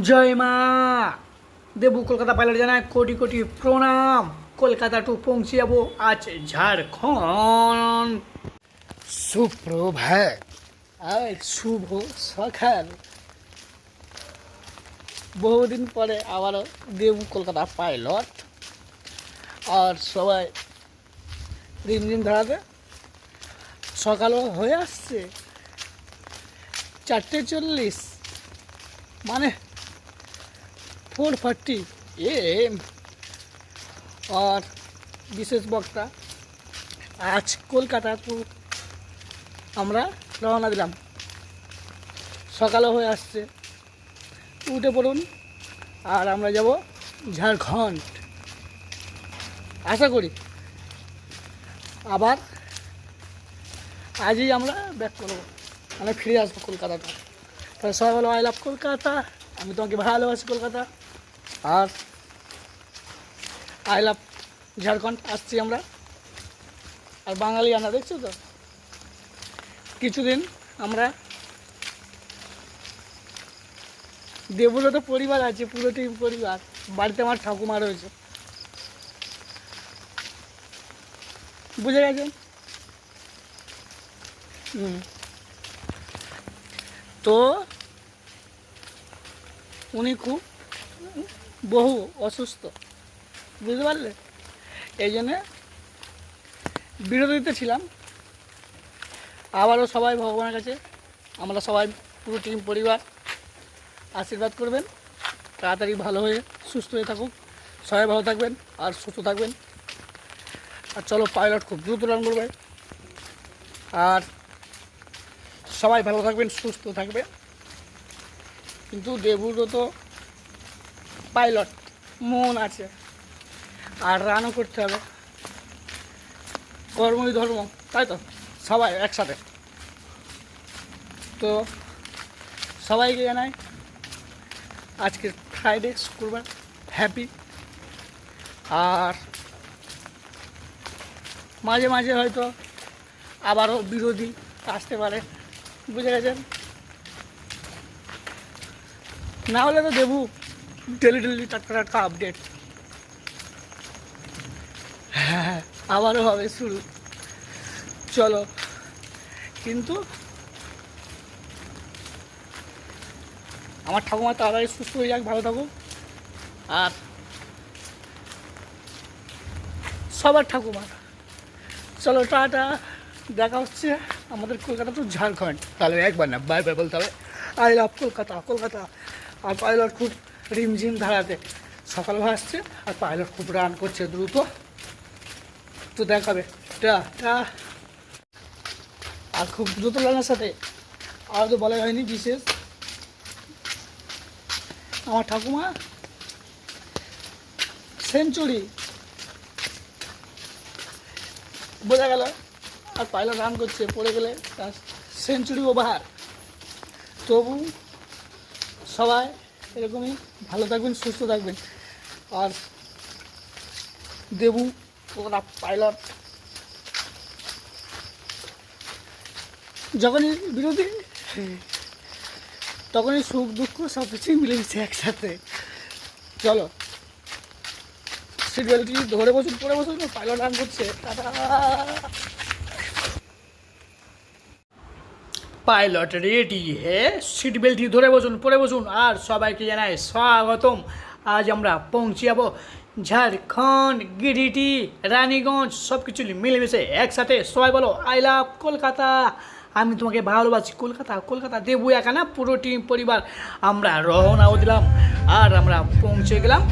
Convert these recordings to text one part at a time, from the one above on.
জয় মা। দেবু কলকাতা পাইলট জানায় কোটি কোটি প্রণাম। কলকাতা টু পৌঁছে যাব আজ ঝাড়খণ্ড। সুপ্রভাত। আজ শুভ সকাল। বহুদিন পরে আবারও দেবু কলকাতা পাইলট। আর সবাই রিমঝিম ধরাতে সকালও হয়ে আসছে। চারটে চল্লিশ। মানে ফোর থার্টি এম আর বিশেষ বক্তা আজ কলকাতা আমরা রওনা দিলাম। সকালও হয়ে আসছে। উঠে পড়ুন আর আমরা যাব ঝাড়খণ্ড। আশা করি আবার আজই আমরা ব্যাক করব। মানে ফিরে আসব কলকাতাটা। তাহলে সবাই বলো আই লাভ কলকাতা। আমি তোমাকে ভালোবাসি কলকাতা। আর আই লাভ ঝাড়খণ্ড, আসছি আমরা। আর বাঙালি আনা, দেখছ তো? কিছুদিন আমরা দেবুরও তো পরিবার আছে, পুরো টিম পরিবার। বাড়িতে আমার ঠাকুমা রয়েছে। বুঝে গেছেন? তো উনি খুব বহু অসুস্থ। বুঝতে পারলে? এই জন্যে বিরোধিতে ছিলাম। আবারও সবাই ভগবানের কাছে, আমরা সবাই পুরো টিম পরিবার আশীর্বাদ করবেন। তাড়াতাড়ি ভালো হয়ে সুস্থ হয়ে থাকুক। সবাই ভালো থাকবেন আর সুস্থ থাকবেন। আর চলো পাইলট খুব দ্রুত রান করবে। আর সবাই ভালো থাকবেন, সুস্থ থাকবেন। কিন্তু দেবুরও তো পাইলট, মন আছে। আর রানও করতে হবে। কর্মই ধর্ম, তাই তো? সবাই একসাথে। তো সবাইকে জানাই, আজকে ফ্রাইডে শুক্রবার হ্যাপি আর মাঝে মাঝে হয়তো আবারও বিরোধী আসতে পারে। বুঝে গেছেন? না হলে তো দেবু। ডেলি ডেলি টাটকা টাটকা আপডেট হ্যাঁ আবারও হবে শুরু। চলো, কিন্তু আমার ঠাকুমা তাড়াতাড়ি সুস্থ হয়ে যাক, ভালো থাকুক আর সবার ঠাকুমা। চলো, টাটা। দেখা হচ্ছে আমাদের কলকাতা তো ঝাড়খণ্ড। তাহলে একবার না বাই বাই বলতে হবে আই লাভ কলকাতা কলকাতা, আর পাইলট খুব রিমঝিম ধারাতে। সকাল আসছে আর পাইলট খুব রান করছে দ্রুত। তো দেখাবে। টা টা। আর খুব দ্রুত রানের সাথে। আর তো বলা হয়নি বিশেষ। আমার ঠাকুমা। সেঞ্চুরি। বোঝা গেল। আর পাইলট রান করছে, পড়ে গেলে তার সেঞ্চুরি ওভার। তবু সবাই এরকমই। ভালো থাকবেন, সুস্থ থাকবেন। আর দেবু ওরা পাইলট। যখনই বিরোধী, তখনই সুখ, দুঃখ, সব কিছুই মিলে গেছে একসাথে। চলো। সিট বেল্টটি ধরে বসুন পরে বসুন, পাইলট রান করছে। টাটা! পাইলট রেডি, হে? সিট বেল্টটি ধরে বসুন, পরে বসুন, আর সবাইকে জানাই স্বাগতম। আজ আমরা পৌঁছে যাব ঝাড়খণ্ড, গিরিটি, রানীগঞ্জ সব কিছু মিলেমিশে একসাথে। সবাই বলো, আই লাভ কলকাতা। আমি তোমাকে ভালোবাসি, কলকাতা কলকাতা দেবু একা না পুরো টিম, পরিবার। আমরা রওনাও দিলাম, আর আমরা পৌঁছে গেলাম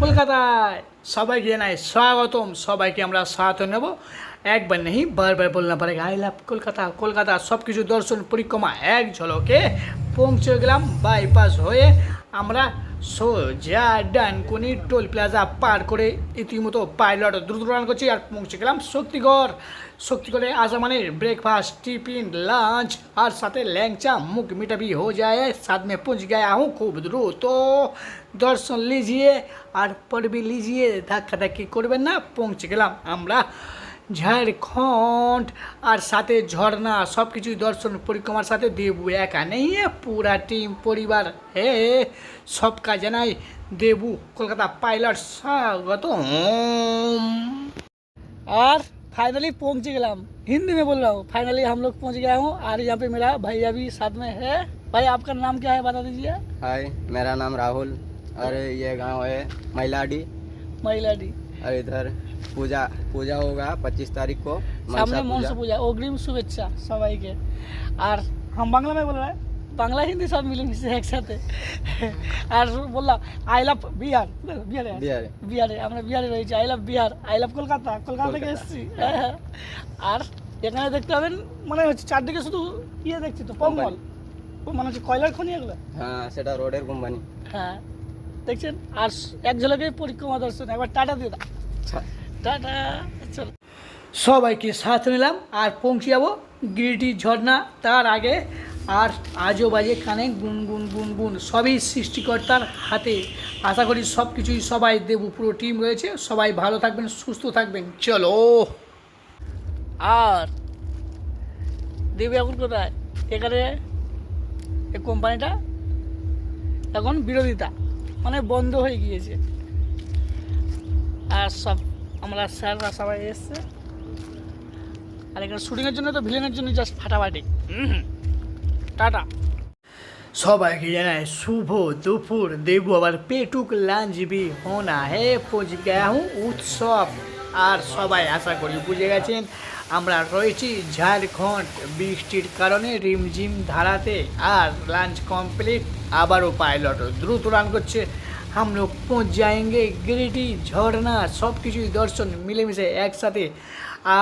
কলকাতায়। সবাইকে জানাই স্বাগতম, সবাইকে আমরা স্বাগত নেব। একবার নেই বারবার বলনা পারে আই লাভ কলকাতা কলকাতা সব কিছু দর্শন পরিক্রমা এক ঝলকে পৌঁছে গেলাম বাইপাস হয়ে আমরা সোজা ডানকুনি টোল প্লাজা পার করে ইতিমতো পাইলট দ্রুত রান করছি আর পৌঁছে গেলাম শক্তিগড় শক্তিগড়ে আসা মানে ब्रेकफास्ट टिफिन लंच और साथे लैंगचा मुख मीठा भी हो जाए साथ में पहुंच गया हूँ खूब द्रुत तो दर्शन लीजिए আর পর भी लीजिए ধাক্কা ধাক্কি করবেন না পৌঁছে গেলাম আমরা ঝাড়খণ্ড আর সাথে ঝর্ণা সব কিছুই দর্শন পরিক্রমার সাথে দেবু একা নেই এ পুরা টিম পরিবার হে सबका जनाई देबू कोलकाता पायलट स्वागत और फाइनली पहुंच गया हिंदी में बोल रहा हूँ फाइनली हम लोग पहुंच गया हूँ और यहाँ पे मेरा भैया भी साथ में है भाई आपका नाम क्या है बता दीजिए हाय मेरा नाम राहुल और ये गांव है मैलाडी महिला डी और इधर पूजा पूजा होगा पच्चीस तारीख को मनसा সামনে মনসা পূজা অগ্রিম শুভেচ্ছা সবাইকে আর हम बांग्ला में बोल रहा है বাংলা হিন্দি সব মিলে মিশে একসাথে আর বললাম আই লাভ বিহার বিহারে বিহারে। বিহারে আমরা বিহারে রয়েছি I love Bihar I love Kolkata Kolkata থেকে কলকাতা। এসেছি হ্যাঁ। আর এখানে দেখতে পাবেন মনে হচ্ছে চারদিকে শুধু ইয়ে দেখছি তো পম্বল ও মনে হচ্ছে কয়লার খনি এগুলো হ্যাঁ সেটা রোডের কোম্পানি হ্যাঁ দেখছেন আর এক ঝলকে পরিক্রমা দর্শন একবার টাটা দিয়ে দাও টাটা চলো। সবাইকে সাথ নিলাম আর পৌঁছে যাব গিরিটি ঝর্ণা। তার আগে আর আজও বাজে কানে গুন গুন গুন গুন। সবই সৃষ্টিকর্তার হাতে। আশা করি সব কিছুই সবাই দেবো পুরো টিম রয়েছে। সবাই ভালো থাকবেন সুস্থ থাকবেন। চলো। আর দেবী এখন কোথায়? এখানে? এই কোম্পানিটা? এখন বিরোধিতা। মানে বন্ধ হয়ে গিয়েছে। আর সব আমরা স্যাররা সবাই এসছে। আর এখানে শুটিংয়ের জন্য তো ভিলেনের জন্য জাস্ট ফাটাফাটি। টাটা। সবাইকে জানাই শুভ দুপুর, দেবু আবার পেটুক লাঞ্চ ভি হোনা। হে পৌঁছ গেহু উৎসব। আর সবাই আশা করি বুঝে গেছেন, আমরা রয়েছি ঝাড়খণ্ড। বৃষ্টির কারণে রিমঝিম ধারাতে আর লাঞ্চ কমপ্লিট, আবারও পাইলট দ্রুত রান করছে हम लोग पहुँच जाएंगे गिरिटी ঝর্ণা সব কিছুই দর্শন মিলেমিশে একসাথে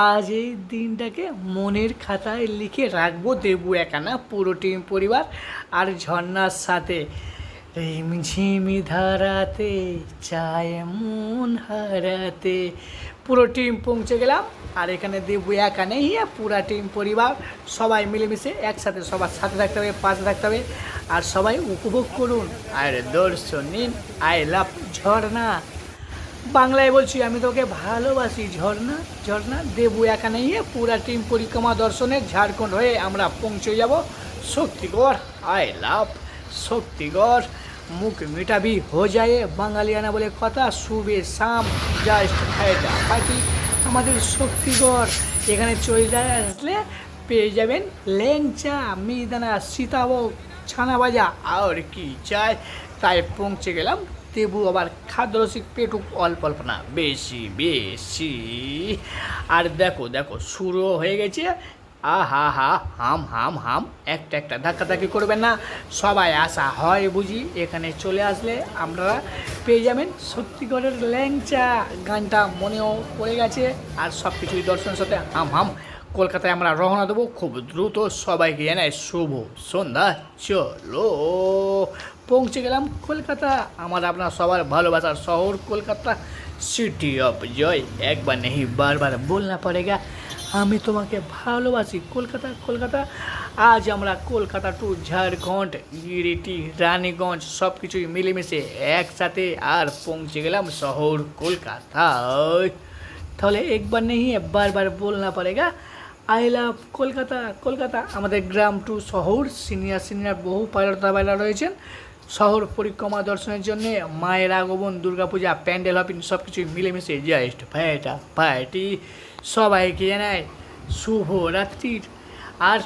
আজ এই দিনটাকে মনের খাতায় লিখে রাখবো দেবু একানা পুরো টিম পরিবার আর ঝর্ণার সাথে রিমঝিমি ধারাতে চায় মন হারাতে পুরো টিম পৌঁছে গেলাম। আর এখানে দেবু একা নেই পুরা টিম পরিবার, সবাই মিলেমিশে একসাথে, সবার সাথে থাকতে হবে, পাশে থাকতে হবে। আর সবাই উপভোগ করুন। আর দর্শন নিন, আই লাভ ঝর্ণা। বাংলায় বলছি, আমি তোকে ভালোবাসি, ঝর্ণা ঝর্ণা, দেবু একা নেই পুরা টিম পরিক্রমা দর্শনে ঝাড়খণ্ড হয়ে আমরা পৌঁছে যাব। Shaktigarh, I love Shaktigarh. মুখ মিটাবি, হো যায় বাঙালিয়ানা বলে কথা শুভে সাম, জাস্ট ফাইটা পাখি আমাদের শক্তিগড়, এখানে চলে যায় আসলে পেয়ে যাবেন ল্যাংচা, মিহিদানা, সীতাভোগ ছানা ভাজা আর কি চাই? তাই পৌঁছে গেলাম, তেবু আবার খাদ্যরসিক পেটুক অল্প অল্প না, বেশি বেশি। আর দেখো দেখো, শুরু হয়ে গেছে আহা হা হা হাম হাম হাম। একটা একটা ধাক্কাধাক্কি করবেন না। সবাই আসা হয় বুঝি। এখানে চলে আসলে আপনারা পেয়ে যাবেন সত্যিগড়ের ল্যাংচা। গানটা মনেও পড়ে গেছে। আর সব কিছুই দর্শনের সাথে হাম হাম। কলকাতায় আমরা রওনা দেবো খুব দ্রুত। সবাইকে জানাই শুভ সন্ধ্যা। চলো। পৌঁছে গেলাম কলকাতা। আমার আপনার সবার ভালোবাসার শহর কলকাতা। সিটি অফ জয় একবার নেই বারবার বলনা পড়েগা আমি তোমাকে ভালোবাসি, কলকাতা কলকাতা। আজ আমরা কলকাতা টু ঝাড়খণ্ড, গিরিটি, রানীগঞ্জ সব কিছুই মিলেমিশে একসাথে আর পৌঁছে গেলাম শহর কলকাতায় তাহলে একবার নেই, বারবার বলনা পড়েগা আই লাভ কলকাতা কলকাতা আমাদের গ্রাম টু শহর সিনিয়র সিনিয়র বহু পাইলট দাবাইলা রয়েছেন। শহর পরিক্রমা দর্শনের জন্য মায়ের আগমন, দুর্গাপূজা প্যান্ডেল হপিং সব কিছুই মিলেমিশে জাস্ট ফাইটা ফাইটি সবাইকে শুভ রাত্রির আর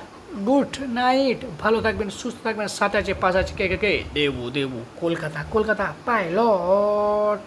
গুড নাইট। ভালো থাকবেন, সুস্থ থাকবেন সাত আছে পাঁচ আছে কে কে কে? দেবু দেবু, কলকাতা কলকাতা পাইলট।